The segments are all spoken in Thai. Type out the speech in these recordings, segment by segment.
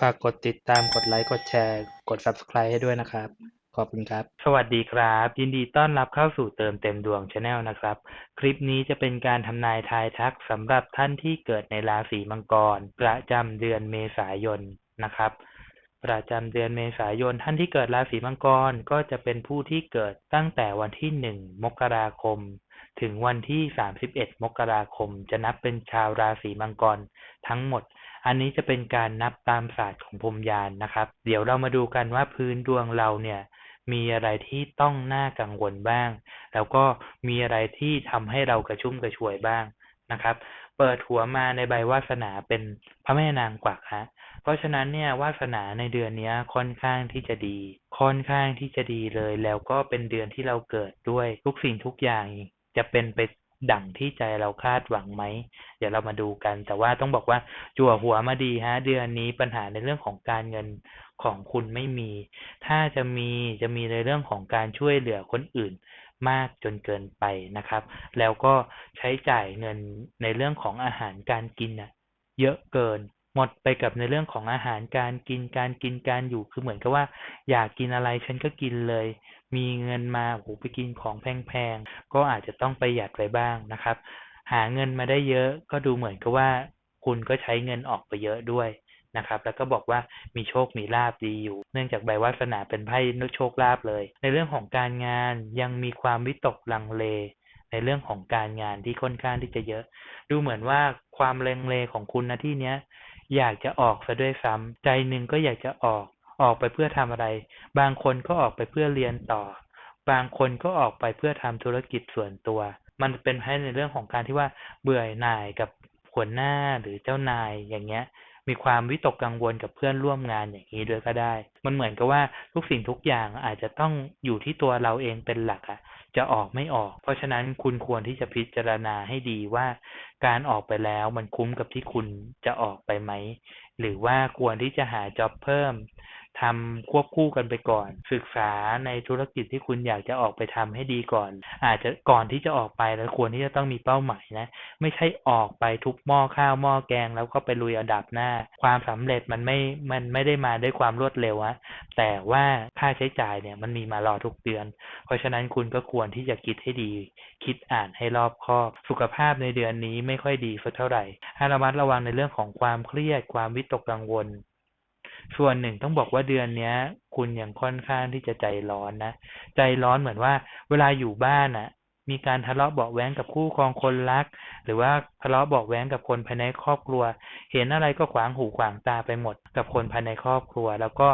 ฝากกดติดตามกดไลค์กดแชร์ กด Subscribe ให้ด้วยนะครับ ขอบคุณครับ สวัสดีครับ ยินดีต้อนรับเข้าสู่เติมเต็มดวง Channel นะครับ คลิปนี้จะเป็นการทำนายทายทักสำหรับท่านที่เกิดในราศีมังกร ประจำเดือนเมษายนนะครับ ประจำเดือนเมษายนท่านที่เกิดราศีมังกรก็จะเป็นผู้ที่เกิดตั้งแต่วันที่หนึ่งมกราคม ถึงวันที่ 31 มกราคม จะนับเป็นชาวราศีมังกรทั้งหมด อันนี้จะเป็นการนับตามศาสตร์ของพรมยานนะครับ เดี๋ยวเรามาดูกันว่าพื้นดวงเราเนี่ยมีอะไรที่ต้องน่ากังวลบ้าง แล้วก็มีอะไรที่ทำให้เรากระชุ่มกระชวยบ้างนะครับ เปิดหัวมาในใบวาสนาเป็นพระแม่นางกวักฮะเพราะฉะนั้นเนี่ยวาสนาในเดือนนี้ค่อนข้างที่จะดี ค่อนข้างที่จะดีเลย แล้วก็เป็นเดือนที่เราเกิดด้วยทุกสิ่งทุกอย่าง จะเป็นไปดั่งที่ใจเราคาดหวังไหม เดี๋ยวเรามาดูกัน แต่ว่าต้องบอกว่าจั่วหัวมาดีฮะ เดือนนี้ปัญหาในเรื่องของการเงินของคุณไม่มี ถ้าจะมีจะมีในเรื่องของการช่วยเหลือคนอื่นมากจนเกินไปนะครับ แล้วก็ใช้จ่ายเงินในเรื่องของอาหารการกินน่ะเยอะเกิน หมดไปกับในเรื่องของอาหารการกินการกินการอยู่คือเหมือนกับว่า อยากกินอะไรฉันก็กินเลย มีเงินมาโอ้โหไปกินของแพงๆ ก็อาจจะต้องประหยัดไว้บ้างนะครับ หาเงินมาได้เยอะก็ดูเหมือนกับว่า คุณก็ใช้เงินออกไปเยอะด้วยนะครับ แล้วก็บอกว่ามีโชคมีลาบดีอยู่ เนื่องจากใบวาสนาเป็นไพ่นโชคลาภเลย ในเรื่องของการงานยังมีความวิตกลังเล ในเรื่องของการงานที่ค่อนข้างที่จะเยอะ ดูเหมือนว่าความเลงเลของคุณนะที่เนี้ยอยากจะออกซะด้วยซ้ำใจหนึ่งก็อยากจะออก ออกไปเพื่อทำอะไร บางคนก็ออกไปเพื่อเรียนต่อ บางคนก็ออกไปเพื่อทำธุรกิจส่วนตัว มันเป็นให้ในเรื่องของการที่ว่าเบื่อหน่ายกับหัวหน้าหรือเจ้านายอย่างเงี้ย มีความวิตกกังวลกับเพื่อนร่วมงานอย่างนี้ด้วยก็ได้ มันเหมือนกับว่าทุกสิ่งทุกอย่างอาจจะต้องอยู่ที่ตัวเราเองเป็นหลักอะจะออกไม่ออก เพราะฉะนั้นคุณควรที่จะพิจารณาให้ดีว่า การออกไปแล้วมันคุ้มกับที่คุณจะออกไปไหม หรือว่าควรที่จะหาจ็อบเพิ่ม ทำควบคู่กันไปก่อน ศึกษาในธุรกิจที่คุณอยากจะออกไปทำให้ดีก่อน อาจจะก่อนที่จะออกไปแล้วควรที่จะต้องมีเป้าหมายนะ ไม่ใช่ออกไปทุกหม้อข้าวหม้อแกง แล้วก็ไปลุยอันดับหน้า ความสำเร็จมันไม่ มันไม่ได้มาด้วยความรวดเร็วอะแต่ว่าค่าใช้จ่ายเนี่ยมันมีมารอทุกเดือน เพราะฉะนั้นคุณก็ควรที่จะคิดให้ดี คิดอ่านให้รอบคอบ สุขภาพในเดือนนี้ไม่ค่อยดีสักเท่าไหร่ให้ระมัดระวังในเรื่องของความเครียด ความวิตกกังวล ส่วนหนึ่งต้องบอกว่าเดือนเนี้ย คุณยังค่อนข้างที่จะใจร้อนนะ ใจร้อนเหมือนว่า เวลาอยู่บ้านอะ มีการทะเลาะเบาแว้งกับคู่ครองคนรัก หรือว่าทะเลาะเบาแว้งกับคนภายในครอบครัว เห็นอะไรก็ขวางหูขวางตาไปหมดกับคนภายในครอบครัว แล้วก็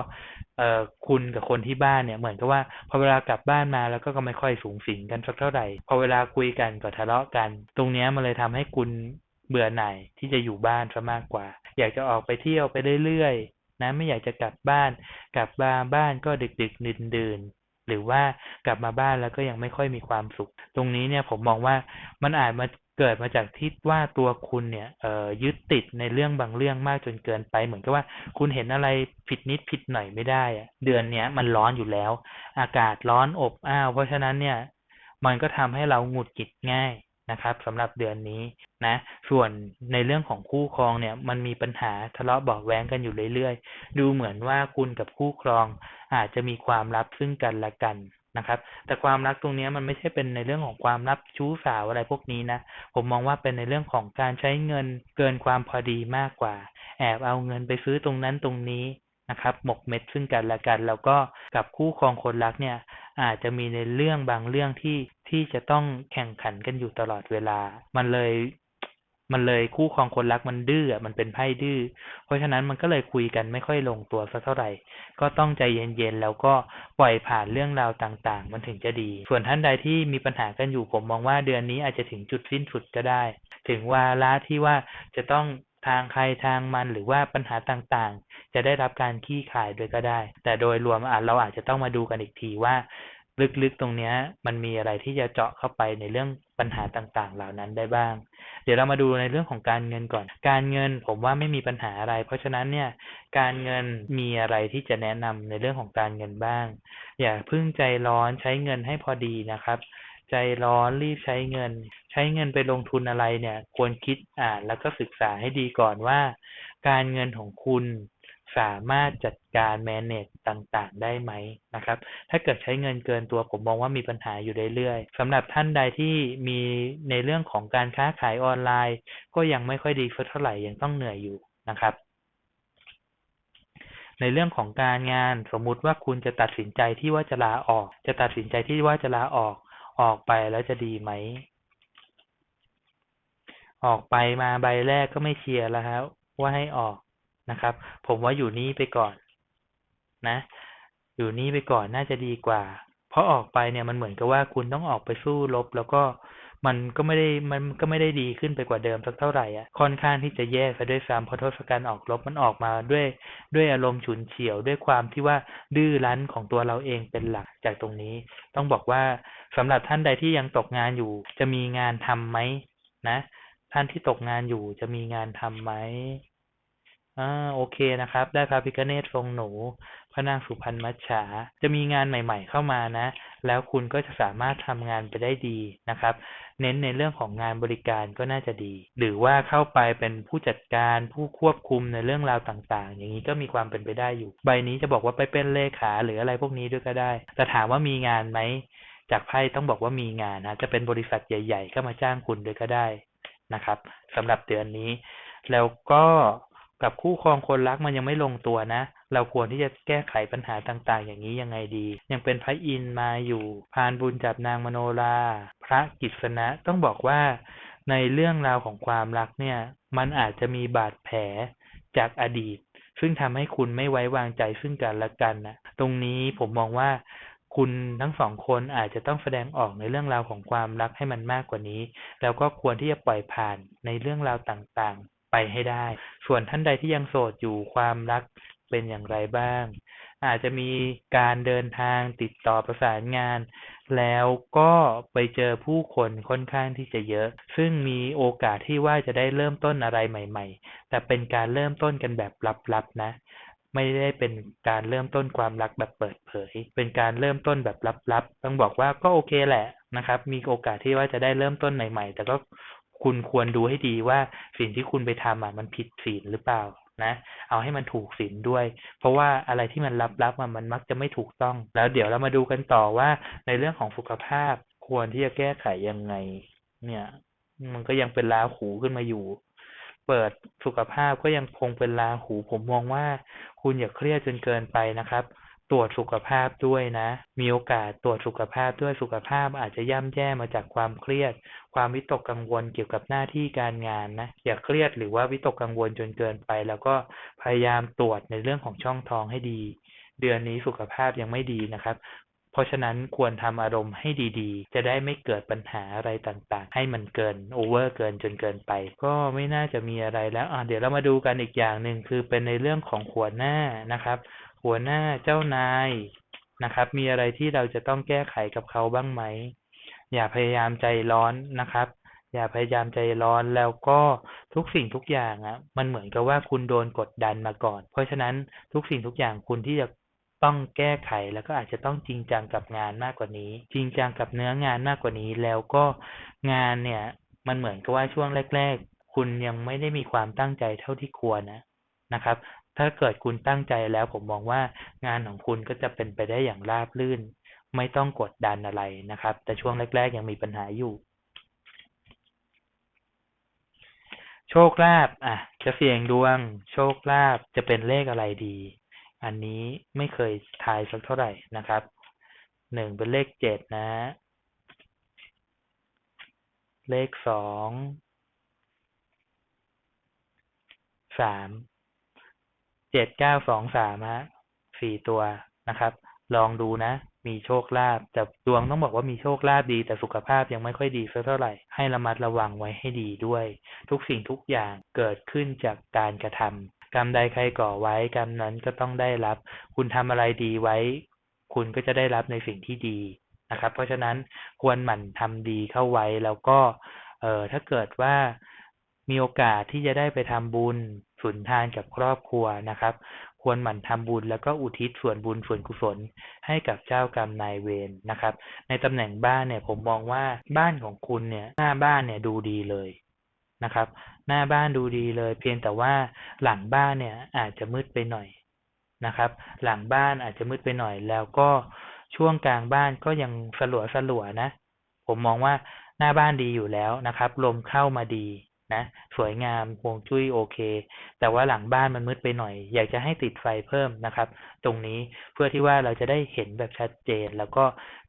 เอ่อคุณกับคนที่บ้านเนี่ยเหมือนกับว่าพอเวลากลับบ้านมาแล้วก็ไม่ค่อยสูงสิงกันสักเท่าไหร่ พอเวลาคุยกันก็ทะเลาะกัน ตรงเนี้ยมันเลยทำให้คุณเบื่อหน่ายที่จะอยู่บ้านซะมากกว่า อยากจะออกไปเที่ยวไปเรื่อย นะไม่อยากจะกลับบ้าน กลับมาบ้านก็ดึกดึกดื่นดื่นหรือว่ากลับมาบ้านแล้วก็ยังไม่ค่อยมีความสุข ตรงนี้เนี่ยผมมองว่ามันอาจมาเกิดมาจากที่ว่าตัวคุณเนี่ยเออยึดติดในเรื่องบางเรื่องมากจนเกินไป เหมือนกับว่าคุณเห็นอะไรผิดนิดผิดหน่อยไม่ได้อะเดือนเนี้ยมันร้อนอยู่แล้ว อากาศร้อนอบอ้าวเพราะฉะนั้นเนี่ย มันก็ทำให้เราหงุดหงิดง่าย นะครับสำหรับเดือนนี้นะ ส่วนในเรื่องของคู่ครองเนี่ยมันมีปัญหาทะเลาะเบาะแว้งกันอยู่เรื่อยๆ ดูเหมือนว่าคุณกับคู่ครองอาจจะมีความลับซึ่งกันและกันนะครับ แต่ความรักตรงนี้มันไม่ใช่เป็นในเรื่องของความลับชู้สาวอะไรพวกนี้นะ ผมมองว่าเป็นในเรื่องของการใช้เงินเกินความพอดีมากกว่า แอบเอาเงินไปซื้อตรงนั้นตรงนี้นะครับ หมกเม็ดซึ่งกันและกัน แล้วก็กับคู่ครองคนรักเนี่ย อาจจะมีในเรื่องบางเรื่องที่ที่จะต้องแข่งขันกันอยู่ตลอดเวลา มันเลย มันเลยคู่ครองคนรักมันดื้อมันเป็นไพ่ดื้อ เพราะฉะนั้นมันก็เลยคุยกันไม่ค่อยลงตัวสักเท่าไหร่ ก็ต้องใจเย็นๆแล้วก็ปล่อยผ่านเรื่องราวต่างๆ มันถึงจะดี ส่วนท่านใดที่มีปัญหากันอยู่ผมมองว่าเดือนนี้อาจจะถึงจุดสิ้นสุดก็ได้ ถึงวาระที่ว่าจะต้อง ทางใครทางมันหรือว่าปัญหาต่างๆ จะได้รับการคลี่คลายด้วยก็ได้ แต่โดยรวมอาจเราอาจจะต้องมาดูกันอีกทีว่า ลึกๆตรงนี้มันมีอะไรที่จะเจาะเข้าไปในเรื่องปัญหาต่างๆ เหล่านั้นได้บ้าง เดี๋ยวเรามาดูในเรื่องของการเงินก่อน การเงินผมว่าไม่มีปัญหาอะไร เพราะฉะนั้นเนี่ยการเงินมีอะไรที่จะแนะนำในเรื่องของการเงินบ้าง อย่าพิ่งใจร้อนใช้เงินให้พอดีนะครับ ใจร้อนรีบใช้เงิน ใช้เงินไปลงทุนอะไรเนี่ย ควรคิดอ่านแล้วก็ศึกษาให้ดีก่อนว่า การเงินของคุณสามารถจัดการ manage ต่างๆ ได้ไหมนะครับ ถ้าเกิดใช้เงินเกินตัวผมมองว่ามีปัญหาอยู่เรื่อยๆสำหรับท่านใดที่มีในเรื่องของการค้าขายออนไลน์ ก็ยังไม่ค่อยดีเท่าไหร่ยังต้องเหนื่อยอยู่นะครับ ในเรื่องของการงานสมมุติว่าคุณจะตัดสินใจที่ว่าจะลาออก จะตัดสินใจที่ว่าจะลาออก ออกไปแล้วจะดีไหม ออกไปมาใบแรกก็ไม่เชียร์แล้วครับว่าให้ออกนะครับ ผมว่าอยู่นี่ไปก่อนนะ อยู่นี่ไปก่อนน่าจะดีกว่า เพราะออกไปเนี่ยมันเหมือนกับว่าคุณต้องออกไปสู้รบแล้วก็ มันก็ไม่ได้มันก็ไม่ได้ดีขึ้นไปกว่าเดิมสักเท่าไหร่อะค่อนข้างที่จะแย่ซะด้วยซ้ำเพราะทศกัณฐ์ออกรบมันออกมาด้วย ด้วยอารมณ์ฉุนเฉียวด้วยความที่ว่าดื้อรั้นของตัวเราเองเป็นหลักจากตรงนี้ ต้องบอกว่าสำหรับท่านใดที่ยังตกงานอยู่ จะมีงานทำไหมนะ ท่านที่ตกงานอยู่จะมีงานทำไหมอ่าโอเคนะครับ ได้พระพิฆเนศทรงหนูพระนางสุพรรณมัจฉาจะมีงานใหม่ ๆ เข้ามานะ แล้วคุณก็จะสามารถทำงานไปได้ดีนะครับ เน้นในเรื่องของงานบริการก็น่าจะดี หรือว่าเข้าไปเป็นผู้จัดการผู้ควบคุมในเรื่องราวต่างๆ อย่างนี้ก็มีความเป็นไปได้อยู่ ใบนี้จะบอกว่าไปเป็นเลขาหรืออะไรพวกนี้ด้วยก็ได้ แต่ถามว่ามีงานไหมจากไพ่ต้องบอกว่ามีงานนะจะเป็นบริษัทใหญ่ ๆ ก็มาจ้างคุณด้วยก็ได้นะครับสำหรับเดือนนี้ แล้วก็ กับคู่ครองคนรักมันยังไม่ลงตัวนะ เราควรที่จะแก้ไขปัญหาต่างๆ อย่างนี้ยังไงดี ยังเป็นพระอินมาอยู่ พานบุญจับนางมโนรา พระกิษณะต้องบอกว่า ในเรื่องราวของความรักเนี่ย มันอาจจะมีบาดแผลจากอดีต ซึ่งทำให้คุณไม่ไว้วางใจซึ่งกันและกันนะตรงนี้ผมมองว่าคุณทั้งสองคนอาจจะต้องแสดงออกในเรื่องราวของความรักให้มันมากกว่านี้ แล้วก็ควรที่จะปล่อยผ่านในเรื่องราวต่างๆ ไปให้ได้ ส่วนท่านใดที่ยังโสดอยู่ความรักเป็นอย่างไรบ้าง อาจจะมีการเดินทางติดต่อประสานงาน แล้วก็ไปเจอผู้คนค่อนข้างที่จะเยอะ ซึ่งมีโอกาสที่ว่าจะได้เริ่มต้นอะไรใหม่ ๆ แต่เป็นการเริ่มต้นกันแบบลับๆนะไม่ได้เป็นการเริ่มต้นความรักแบบเปิดเผย เป็นการเริ่มต้นแบบลับๆ ต้องบอกว่าก็โอเคแหละนะครับ มีโอกาสที่ว่าจะได้เริ่มต้นใหม่ ๆ แต่ก็ คุณควรดูให้ดีว่าสิ่งที่คุณไปทำอะมันผิดศีลหรือเปล่านะ เอาให้มันถูกศีลด้วย เพราะว่าอะไรที่มันลับๆมันมักจะไม่ถูกต้อง แล้วเดี๋ยวเรามาดูกันต่อว่าในเรื่องของสุขภาพควรที่จะแก้ไขยังไง เนี่ย มันก็ยังเป็นราหูขึ้นมาอยู่ เปิดสุขภาพก็ยังคงเป็นราหู ผมมองว่า คุณอย่าเครียดจนเกินไปนะครับ ตรวจสุขภาพด้วยนะ มีโอกาสตรวจสุขภาพด้วยสุขภาพอาจจะย่ำแย่มาจากความเครียด ความวิตกกังวลเกี่ยวกับหน้าที่การงานนะ อย่าเครียดหรือว่าวิตกกังวลจนเกินไป แล้วก็พยายามตรวจในเรื่องของช่องท้องให้ดี เดือนนี้สุขภาพยังไม่ดีนะครับ เพราะฉะนั้นควรทำอารมณ์ให้ดีๆ จะได้ไม่เกิดปัญหาอะไรต่างๆ ให้มันเกินโอเวอร์เกินจนเกินไป ก็ไม่น่าจะมีอะไรแล้วอะเดี๋ยวเรามาดูกันอีกอย่างหนึ่งคือเป็นในเรื่องของหัวหน้านะครับ หัวหน้าเจ้านายนะครับ มีอะไรที่เราจะต้องแก้ไขกับเขาบ้างไหม อย่าพยายามใจร้อนนะครับ อย่าพยายามใจร้อนแล้วก็ทุกสิ่งทุกอย่างอะ มันเหมือนกับว่าคุณโดนกดดันมาก่อน เพราะฉะนั้นทุกสิ่งทุกอย่างคุณที่จะต้องแก้ไขแล้วก็อาจจะต้องจริงจังกับงานมากกว่านี้ จริงจังกับเนื้องานมากกว่านี้ แล้วก็งานเนี่ย มันเหมือนกับว่าช่วงแรก ๆ คุณยังไม่ได้มีความตั้งใจเท่าที่ควรนะนะครับ ถ้าเกิดคุณตั้งใจแล้วผมมองว่างานของคุณก็จะเป็นไปได้อย่างราบรื่น ไม่ต้องกดดันอะไรนะครับ แต่ช่วงแรก ๆ ยังมีปัญหาอยู่ โชคลาภอะ จะเสี่ยงดวง โชคลาภจะเป็นเลขอะไรดี อันนี้ไม่เคยทายสักเท่าไหร่นะครับหนึ่งเป็นเลขเจ็ดนะ เลขสองสาม จ็ดเก้าสองสามฮะสี่ตัวนะครับ ลองดูนะ มีโชคลาภแต่ดวงต้องบอกว่ามีโชคลาภดี แต่สุขภาพยังไม่ค่อยดีสักเท่าไหร่ ให้ระมัดระวังไว้ให้ดีด้วย ทุกสิ่งทุกอย่างเกิดขึ้นจากการกระทำกรรมใดใครก่อไว้กรรมนั้นก็ต้องได้รับ คุณทำอะไรดีไว้ คุณก็จะได้รับในสิ่งที่ดีนะครับ เพราะฉะนั้นควรหมั่นทำดีเข้าไว้แล้วก็ เออถ้าเกิดว่ามีโอกาสที่จะได้ไปทำบุญ สุนทานกับครอบครัวนะครับ ควรหมั่นทำบุญแล้วก็อุทิศส่วนบุญส่วนกุศลให้กับเจ้ากรรมนายเวรนะครับ ในตำแหน่งบ้านเนี่ยผมมองว่าบ้านของคุณเนี่ยหน้าบ้านเนี่ยดูดีเลยนะครับ หน้าบ้านดูดีเลย เพียงแต่ว่าหลังบ้านเนี่ยอาจจะมืดไปหน่อยนะครับ หลังบ้านอาจจะมืดไปหน่อย แล้วก็ช่วงกลางบ้านก็ยังสลัวสลัวนะ ผมมองว่าหน้าบ้านดีอยู่แล้วนะครับ ลมเข้ามาดี นะ สวยงามฮวงจุ้ยโอเค แต่ว่าหลังบ้านมันมืดไปหน่อย อยากจะให้ติดไฟเพิ่มนะครับ ตรงนี้เพื่อที่ว่าเราจะได้เห็นแบบชัดเจน แล้วก็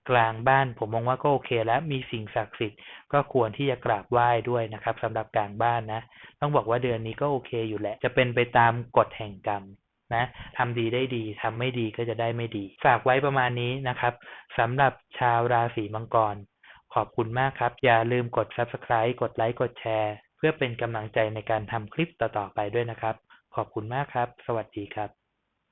กลางบ้านผมมองว่าก็โอเค แล้วมีสิ่งศักดิ์สิทธิ์ก็ควรที่จะกราบไหว้ด้วยนะครับสำหรับกลางบ้านนะ ต้องบอกว่าเดือนนี้ก็โอเคอยู่แหละ จะเป็นไปตามกฎแห่งกรรมนะทำดีได้ดีทำไม่ดีก็จะได้ไม่ดี ฝากไว้ประมาณนี้นะครับสำหรับชาวราศีมังกร ขอบคุณมากครับ อย่าลืมกด subscribe กดไลค์กดแชร์ เพื่อเป็นกำลังใจในการทำคลิปต่อๆไปด้วยนะครับ ขอบคุณมากครับ สวัสดีครับ